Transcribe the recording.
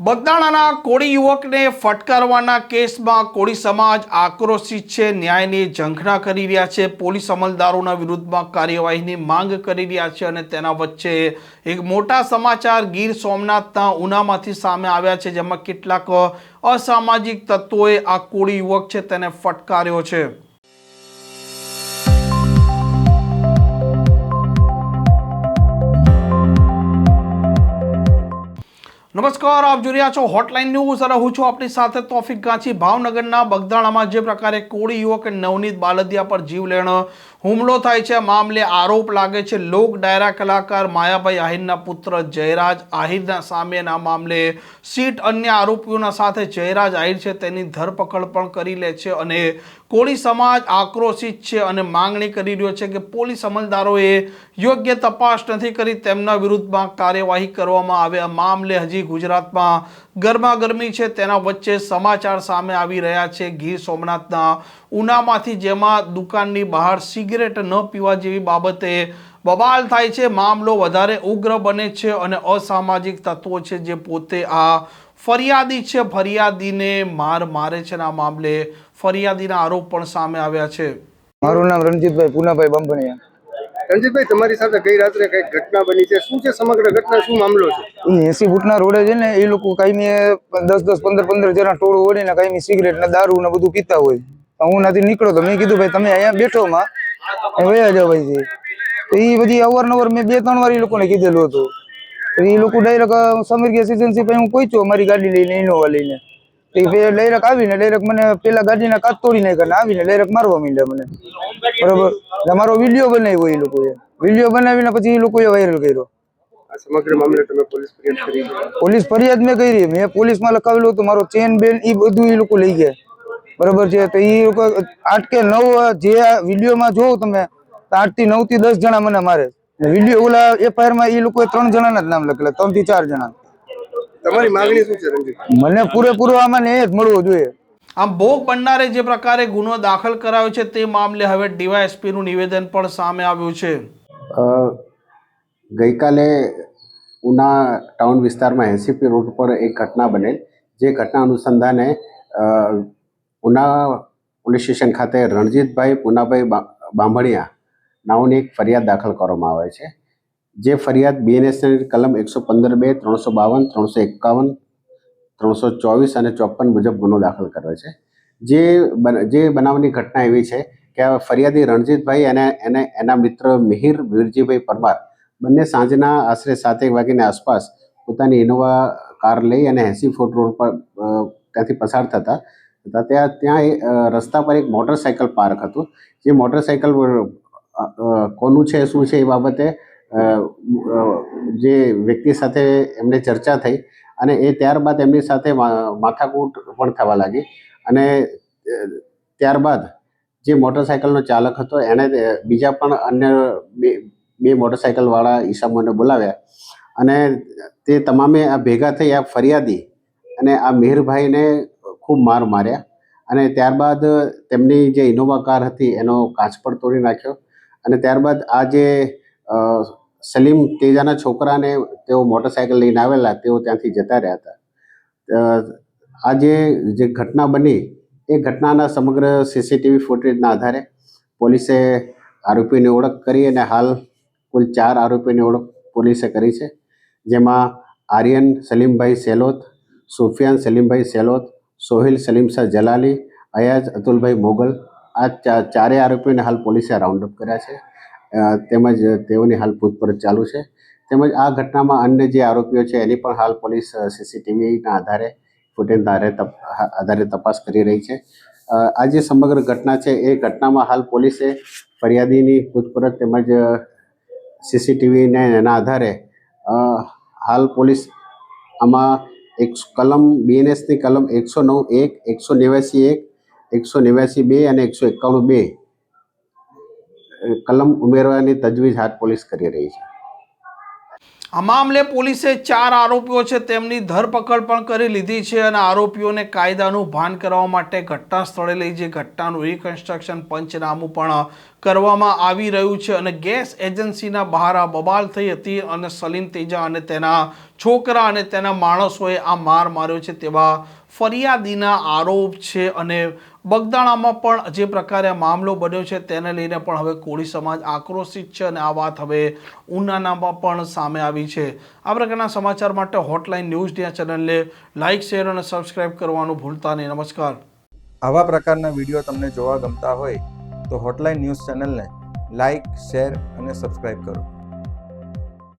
બગદાણાના કોળી યુવકને ફટકારવાના કેસમાં કોળી સમાજ આક્રોશિત છે, ન્યાયની ઝંખના કરી રહ્યા છે, પોલીસ અમલદારોના વિરુદ્ધમાં કાર્યવાહીની માંગ કરી રહ્યા છે અને તેના વચ્ચે એક મોટા સમાચાર ગીર સોમનાથના ઉનામાંથી સામે આવ્યા છે, જેમાં કેટલાક અસામાજિક તત્વોએ આ કોળી યુવક છે તેને ફટકાર્યો છે. નમસ્કાર, આપ જોઈ રહ્યા છો હોટલાઇન ન્યૂઝ અને હું છું આપણી સાથે તોફિક ગાંચી. ભાવનગરના બગદાણામાં જે પ્રકારે કોળી યુવક નવનીત બાલદિયા પર જીવલેણ હુમલો થાય છે, મામલે આરોપ લાગે છે, લોક ડાયરા કલાકાર માયાભાઈ આહિરના પુત્ર જયરાજ આહિરના સામેના મામલે સીટ અન્ય આરોપીઓના સાથે જયરાજ આહિર છે, તેની ધરપકડ પણ કરી લે છે અને કોળી સમાજ આક્રોશિત છે અને માંગણી કરી રહ્યો છે કે પોલીસ અમલદારોએ યોગ્ય તપાસ નથી કરી, તેમના વિરુદ્ધમાં કાર્યવાહી કરવામાં આવે. આ મામલે હજી ગુજરાતમાં ગરમાગરમી છે, તેના વચ્ચે સમાચાર સામે આવી રહ્યા છે. ગીર સોમનાથના ઉનામાંથી જેમાં દુકાનની બહાર સિગરેટ ન પીવા જેવી બાબતે બબાલ થાય છે. મામલો વધારે ઉગ્ર બને છે અને અસામાજિક તત્વો છે જે પોતે આ ફરિયાદી છે. ફરિયાદીને માર મારે છે આ મામલે ફરિયાદીના આરોપ પણ સામે આવ્યા છે. મારું નામ રણજીતભાઈ પુનાભાઈ બાંભણિયા. રણજીતભાઈ, તમારી સાથે ગઈ રાત્રે કંઈક ઘટના બની છે? શું છે સમગ્ર ઘટના? શું મામલો છે? એસી ફૂટના રોડે છે ને, એ લોકો કાયમી દસ દસ, પંદર પંદર જણા ટોળું ઓળીને કાયમી સિગરેટ ને દારૂ ને બધું પીતા હોય. હું નથી નીકળો તો મેં કીધું, ભાઈ, તમે અહીંયા બેઠો માં. વયા જાવ ભાઈ તો એ બધી અવારનવાર મેં બે, ત્રણ વાર એ લોકોને કીધેલું હતું. એ લોકો ડાયરેક્ટ સમીર ગેસ એજન્સી પછી હું પહોંચ્યો, મારી ગાડી લઈને ઇનોવા લઈને. તો આવીને ડાયરેક્ટ મને પેલા ગાડીના કાચ તોડી નાખ્યા આવીને ડાયરેક્ટ મારવા માંડ્યા મને. બરોબર? મારો વીડિયો બનાવ્યો એ લોકોએ. વીડિયો બનાવીને પછી એ લોકોએ વાયરલ કર્યો. આ સમગ્ર મામલે તમે પોલીસ ફરિયાદ પોલીસ મેં કરી. મેં પોલીસમાં લખાવેલું હતું મારો ચેન બેન એ બધું એ લોકો લઈ ગયા. બરોબર છે? તો એ લોકો આઠ કે નવ જે વિડીયોમાં જોવો તમે આઠથી નવથી દસ જણા મને મારે. વીડિયો ઓલા એફઆઈઆરમાં એ લોકોએ ત્રણ જણાના જ નામ લખેલા ત્રણથી ચાર જણા. તમારી માંગણી શું છે મને પૂરેપૂરો આમાં ને એ જ મળવો જોઈએ. આમ ભોગ બનનારે જે પ્રકારે ગુનો દાખલ કરાયો છે તે મામલે હવે ડીવાયએસપીનું નિવેદન પણ સામે આવ્યું છે. ગઈકાલે ઉના ટાઉન વિસ્તારમાં એનસીપી રોડ પર એક ઘટના બનેલ. જે ઘટના અનુસંધાને ઉના પોલીસ સ્ટેશન ખાતે રણજીતભાઈ પુનાભાઈ બામણિયા બાંભણિયા નાઓની એક ફરિયાદ દાખલ કરવામાં આવે છે. જે ફરિયાદ બીએનએસની કલમ એકસો પંદર બે, ત્રણસો બાવન, ત્રણસો એકાવન, ત્રણસો ચોવીસ અને ચોપન મુજબ ગુનો દાખલ કર્યો છે. જે જે બનાવની ઘટના એવી છે કે આ ફરિયાદી રણજીતભાઈ અને એને, એના મિત્ર મિહિર વીરજીભાઈ પરમાર બંને સાંજના આશરે સાતેક વાગ્યાની આસપાસ પોતાની ઇનોવા કાર લઈ અને એંસી ફૂટ રોડ પર ત્યાંથી પસાર થતા હતા ત્યાં ત્યાં રસ્તા પર એક મોટરસાયકલ પાર્ક હતું. જે મોટરસાયકલ કોનું છે, શું છે એ બાબતે જે વ્યક્તિ સાથે એમને ચર્ચા થઈ અને એ ત્યારબાદ એમની સાથે માથાકૂટ પણ થવા લાગી. અને ત્યારબાદ જે મોટરસાયકલનો ચાલક હતો, એણે બીજા પણ અન્ય બે મોટરસાયકલવાળા ઈસામોને બોલાવ્યા. અને તે તમામે આ ભેગા થઈ આ ફરિયાદી અને આ મિહિરભાઈને ખૂબ માર માર્યા. અને ત્યારબાદ તેમની જે ઇનોવા કાર હતી, એનો કાચ પણ તોડી નાખ્યો. અને ત્યારબાદ આ જે સલીમ તેજાના છોકરાને તેઓ મોટરસાયકલ લઈને આવેલા, તેઓ ત્યાંથી જતા રહ્યા હતા. આજે જે ઘટના બની, એ ઘટનાના સમગ્ર સીસીટીવી ફૂટેજના આધારે પોલીસે આરોપીની ઓળખ કરી અને હાલ કુલ ચાર આરોપીની ઓળખ પોલીસે કરી છે. જેમાં આર્યન સલીમભાઈ સેલોત, સુફિયાન સલીમભાઈ સેલોત, સોહિલ સલીમ શાહ જલાલી, અયાજ અતુલભાઈ મોગલ આ ચા- ચારેય આરોપીઓને હાલ પોલીસે રાઉન્ડ અપ કર્યા છે. તેમજ તેઓની હાલ પૂછપરછ ચાલુ છે. તેમજ આ ઘટનામાં અન્ય જે આરોપીઓ છે, એની પણ હાલ પોલીસ સીસીટીવીના આધારે ફૂટેજના આધારે આધારે તપાસ કરી રહી છે. આ જે સમગ્ર ઘટના છે, એ ઘટનામાં હાલ પોલીસે ફરિયાદીની પૂછપરછ તેમજ સીસીટીવીને એના આધારે હાલ પોલીસ આમાં એક કલમ, બીએનએસની કલમ એકસો નવ એક, એકસો નેવ્યાસી એક, એકસો નેવ્યાસી બે અને એકસો એકાણું બે કલમ ઉમેરવાની તજવીજ હાથ પોલીસ કરી રહી છે. આ મામલે પોલીસે ચાર આરોપીઓ છે, તેમની ધરપકડ પણ કરી લીધી છે અને આરોપીઓને કાયદાનું ભાન કરવા માટે ઘટના સ્થળે લઈ જે ઘટનાનું રિકન્સ્ટ્રક્શન પંચનામું પણ કરવામાં આવી રહ્યું છે અને ગેસ એજન્સીના બહાર આ બબાલ થઈ હતી અને સલીમ તેજા અને તેના છોકરા અને તેના માણસોએ આ માર માર્યો છે તેવા ફરિયાદીના આરોપ છે અને બગદાણામાં પણ જે પ્રકારે મામલો બન્યો છે, તેને લઈને પણ હવે કોળી સમાજ આક્રોશિત છે અને આ વાત હવે ઉનાનામાં પણ સામે આવી છે. આ પ્રકારના સમાચાર માટે હોટલાઇન ન્યૂઝ ચેનલને લાઇક શેર અને સબસ્ક્રાઇબ કરવાનું ભૂલતા નહીં. નમસ્કાર. આવા પ્રકારના વીડિયો તમને જોવા ગમતા હોય તો હોટલાઇન ન્યૂઝ ચેનલને લાઇક શેર અને સબસ્ક્રાઇબ કરો.